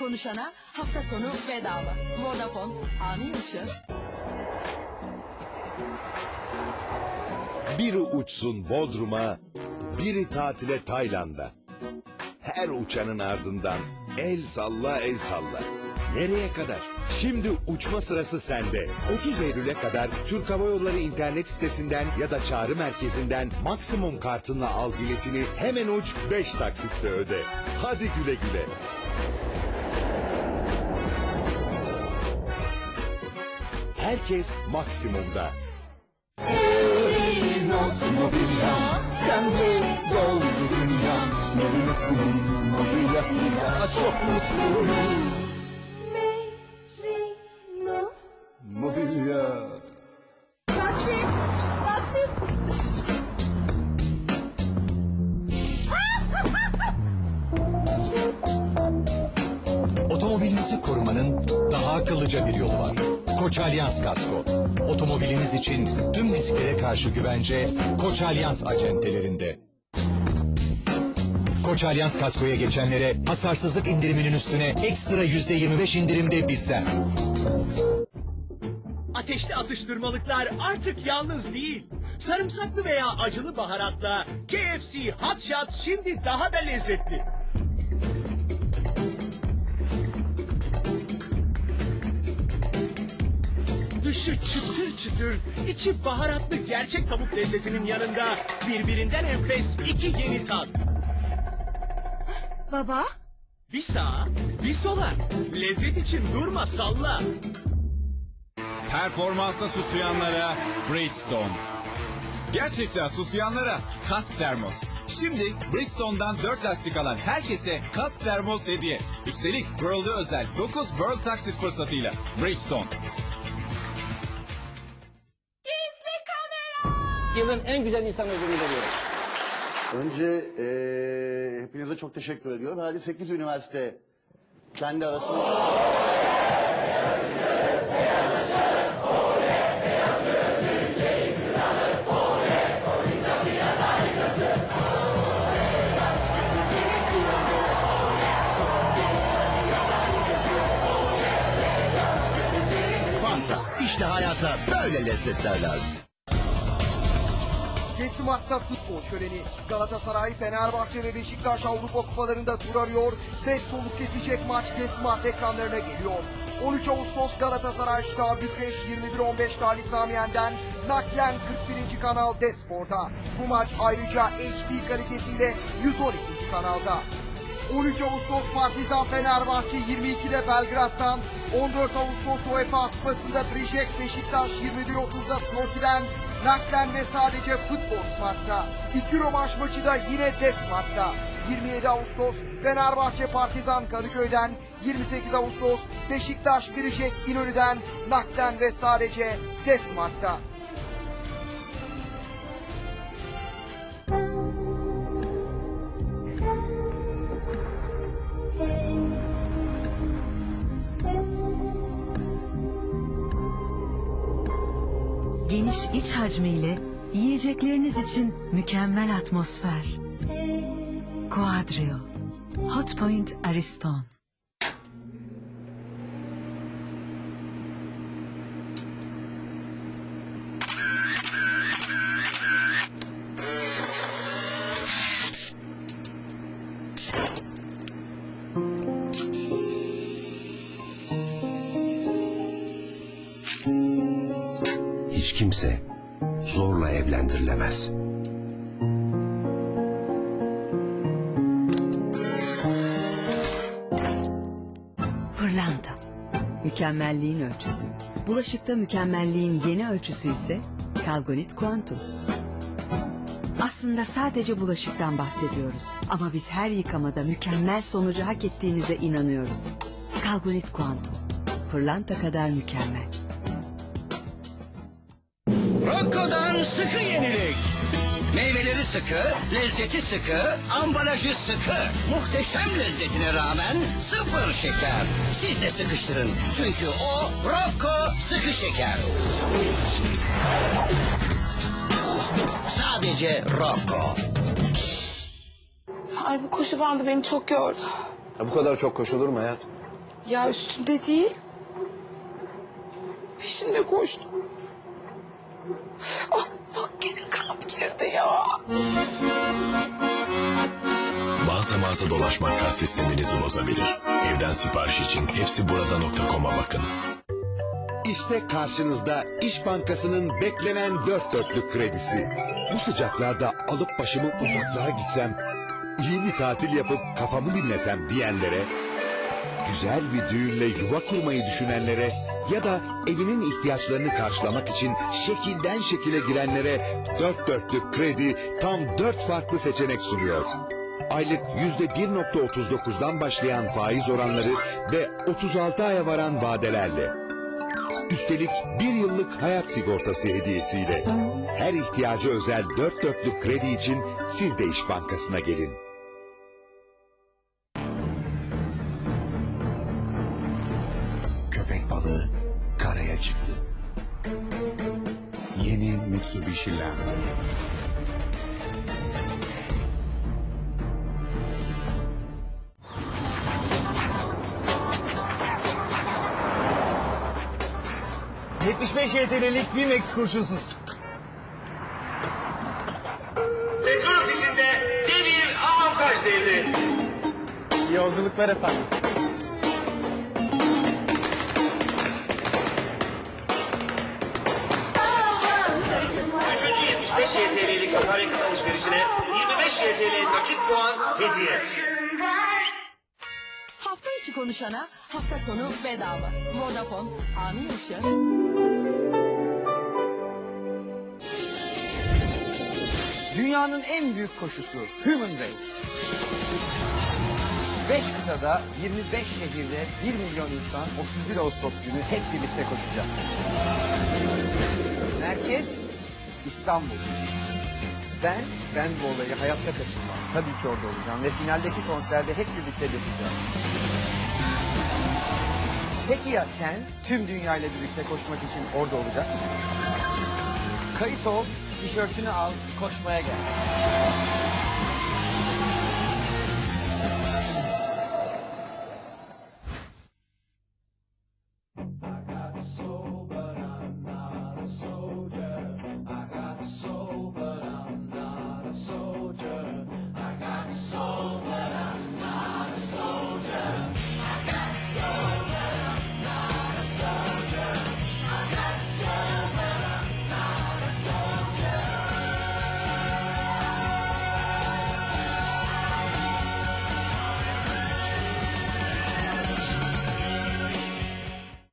konuşana hafta sonu bedava. Vodafone anı yaşa. Biri uçsun Bodrum'a, biri tatile Tayland'a. Her uçanın ardından el salla el salla. Nereye kadar? Şimdi uçma sırası sende. 30 Eylül'e kadar Türk Hava Yolları internet sitesinden ya da çağrı merkezinden maksimum kartınla al biletini hemen uç 5 taksitle öde. Hadi güle güle. Herkes maksimumda. Mobilya. Mobilya, çok! Otomobilinizi korumanın daha akıllıca bir yolu var. Koç Alyans Kasko. Otomobiliniz için tüm risklere karşı güvence Koç Alyans acentelerinde. Koç Alyans Kasko'ya geçenlere hasarsızlık indiriminin üstüne ekstra %25 indirimde bizden. Ateşli atıştırmalıklar artık yalnız değil. Sarımsaklı veya acılı baharatla KFC Hot Shots şimdi daha da lezzetli. Dışı çıtır çıtır, içi baharatlı gerçek tavuk lezzetinin yanında birbirinden enfes iki yeni tat. Baba? Bir sağa, bir sola. Lezzet için durma salla. Performansla susayanlara Bridgestone. Gerçekten susayanlara kask termos. Şimdi Bridgestone'dan 4 lastik alan herkese kask termos hediye. Üstelik World'a özel 9 World taksit fırsatıyla. Bridgestone. Yılın en güzel insan ödülünü veriyorum. Önce eee hepinize çok teşekkür ediyorum. Herhalde 8 üniversite kendi arasında... Fanta. İşte hayata böyle lezzetler lazım. Teslimatta futbol şöleni. Galatasaray, Fenerbahçe ve Beşiktaş Avrupa Kupalarında tur arıyor. Ses soluk kesecek maç Teslimat ekranlarına geliyor. 13 Ağustos Galatasaray Şta Bükreş 21-15 Ali Samiyen'den naklen 41. kanal Despor'da. Bu maç ayrıca HD kalitesiyle 112. kanalda. 13 Ağustos Partizan Fenerbahçe 22'de Belgrad'dan 14 Ağustos UEFA Kupası'nda Brijek Beşiktaş 21.30'da Snorti'den naklen ve sadece Futbol Smart'ta. İki rövanş maçı da yine Desmart'ta. 27 Ağustos Fenerbahçe Partizan Kadıköy'den 28 Ağustos Beşiktaş Brijek İnönü'den naklen ve sadece Desmart'ta. İç hacmiyle yiyecekleriniz için mükemmel atmosfer. Coadrio. Hotpoint Ariston. Hiç kimse zorla evlendirilemez. Pırlanta. Mükemmelliğin ölçüsü. Bulaşıkta mükemmelliğin yeni ölçüsü ise Kalgonit Quantum. Aslında sadece bulaşıktan bahsediyoruz. Ama biz her yıkamada mükemmel sonucu hak ettiğinize inanıyoruz. Kalgonit Quantum. Pırlanta kadar mükemmel. Rocco'dan sıkı yenilik. Meyveleri sıkı, lezzeti sıkı, ambalajı sıkı. Muhteşem lezzetine rağmen sıfır şeker. Siz de sıkıştırın. Çünkü o Rocco sıkı şeker. Sadece Rocco. Ay bu koşu bandı beni çok yordu. Ya bu kadar çok koşulur mu hayat? Ya üstünde değil. Peşinde koştum. Ah, bak gene kalp girdi ya. Mağaza mağaza dolaşmak kas sisteminizi bozabilir. Evden sipariş için hepsi burada.com'a bakın. İşte karşınızda İş Bankası'nın beklenen dört dörtlük kredisi. Bu sıcaklarda alıp başımı uzaklara gitsem, iyi bir tatil yapıp kafamı dinlesem diyenlere, güzel bir düğünle yuva kurmayı düşünenlere ya da evinin ihtiyaçlarını karşılamak için şekilden şekile girenlere dört dörtlük kredi tam dört farklı seçenek sunuyor. Aylık yüzde 1.39'dan başlayan faiz oranları ve 36 aya varan vadelerle. Üstelik bir yıllık hayat sigortası hediyesiyle. Her ihtiyacı özel dört dörtlük kredi için siz de İş Bankası'na gelin. Köpek balığı karaya çıktı. Yeni Mitsubishi Lancer. YTL'lik BİMEX kurşunsuz. Petrol ofisinde devir avantaj devri. İyi yolculuklar efendim. Akaryakıt alışverişine 25 YTL nakit puan hediye. Hafta içi konuşana hafta sonu bedava. Vodafone anı yaşa. Dünyanın en büyük koşusu Human Race. 5 kıtada 25 şehirde 1 milyon insan 31 Ağustos günü hep birlikte koşacak. Merkez İstanbul. Ben, ben bu olayı hayatta kaçırmam. Tabii ki orada olacağım ve finaldeki konserde hep birlikte yapacağız. Peki ya sen tüm dünyayla birlikte koşmak için orada olacak mısın? Kayıt ol, tişörtünü al, koşmaya gel.